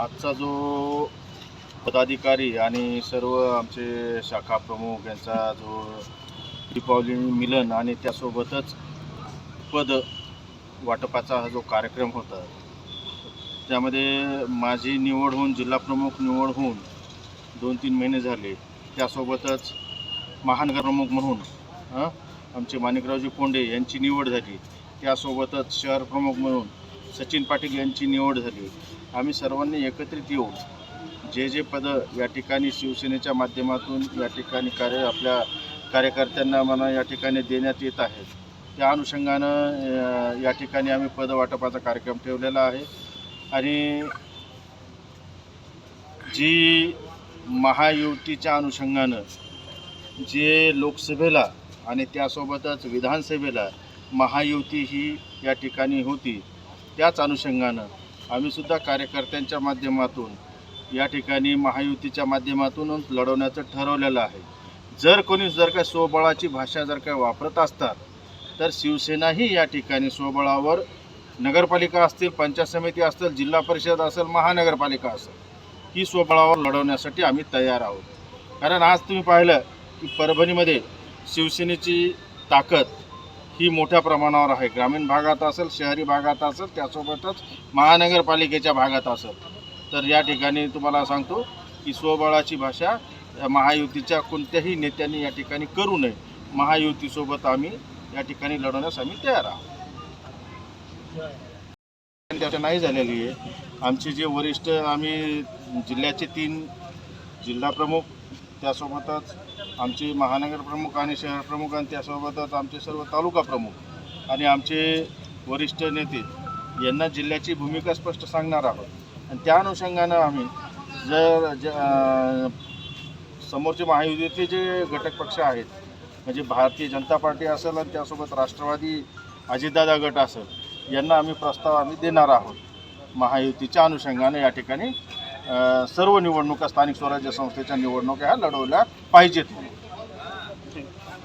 आजचा जो पदाधिकारी आणि सर्व आमचे शाखा प्रमुख यांचा जो दीपावली मिलन आणि त्यासोबतच पद वाटपाचा हा जो कार्यक्रम होता त्यामध्ये माझी निवड होऊन जिल्हाप्रमुख निवड होऊन दोन तीन महिने झाले. त्यासोबतच महानगर प्रमुख म्हणून आमचे माणिकरावजी कोंडे यांची निवड झाली. त्यासोबतच शहर प्रमुख म्हणून सचिन पाटील यांची निवड झाली. आम्ही सर्वांनी एकत्रित येऊन जे जे पदं या ठिकाणी शिवसेनेच्या माध्यमातून या ठिकाणी कार्य आपल्या कार्यकर्त्यांना म्हणा या ठिकाणी देण्यात येत आहेत. त्या अनुषंगानं या ठिकाणी आम्ही पदवाटपाचा कार्यक्रम ठेवलेला आहे. आणि जी महायुतीच्या अनुषंगानं जे लोकसभेला आणि त्यासोबतच विधानसभेला महायुती ही या ठिकाणी होती त्याच अनुषंगानं आम्हीसुद्धा कार्यकर्त्यांच्या माध्यमातून या ठिकाणी महायुतीच्या माध्यमातून लढवण्याचं ठरवलेलं आहे. जर कोणी जर काय स्वबळाची भाषा जर काय वापरत असतात तर शिवसेनाही या ठिकाणी स्वबळावर नगरपालिका असतील पंचायत समिती असतील जिल्हा परिषद असेल महानगरपालिका असेल ही स्वबळावर लढवण्यासाठी आम्ही तयार आहोत. कारण आज तुम्ही पाहिलं की परभणीमध्ये शिवसेनेची ताकद ही मोठ्या प्रमाणावर आहे. ग्रामीण भागात असेल शहरी भागात असेल त्यासोबतच महानगरपालिकेच्या भागात असेल. तर या ठिकाणी तुम्हाला सांगतो की स्वबळाची भाषा या महायुतीच्या कोणत्याही नेत्यांनी या ठिकाणी करू नये. महायुतीसोबत आम्ही या ठिकाणी लढवण्यास आम्ही तयार आहोत. त्याच्या नाही झालेली आहे. आमचे जे वरिष्ठ आम्ही जिल्ह्याचे तीन जिल्हाप्रमुख त्यासोबतच आमचे महानगर प्रमुख आणि शहर प्रमुख आणि त्यासोबतच आमचे सर्व तालुका प्रमुख आणि आमचे वरिष्ठ नेते यांना जिल्ह्याची भूमिका स्पष्ट सांगणार आहोत. आणि त्या अनुषंगानं आम्ही जर ज समोरचे महायुतीचे जे घटक पक्ष आहेत म्हणजे भारतीय जनता पार्टी असेल आणि त्यासोबत राष्ट्रवादी अजितदादा गट असेल यांना आम्ही प्रस्ताव आम्ही देणार आहोत. महायुतीच्या अनुषंगाने या ठिकाणी सर्व निवडणुका स्थानिक स्वराज्य संस्थेच्या निवडणुका ह्या लढवल्या पाहिजेत म्हणून.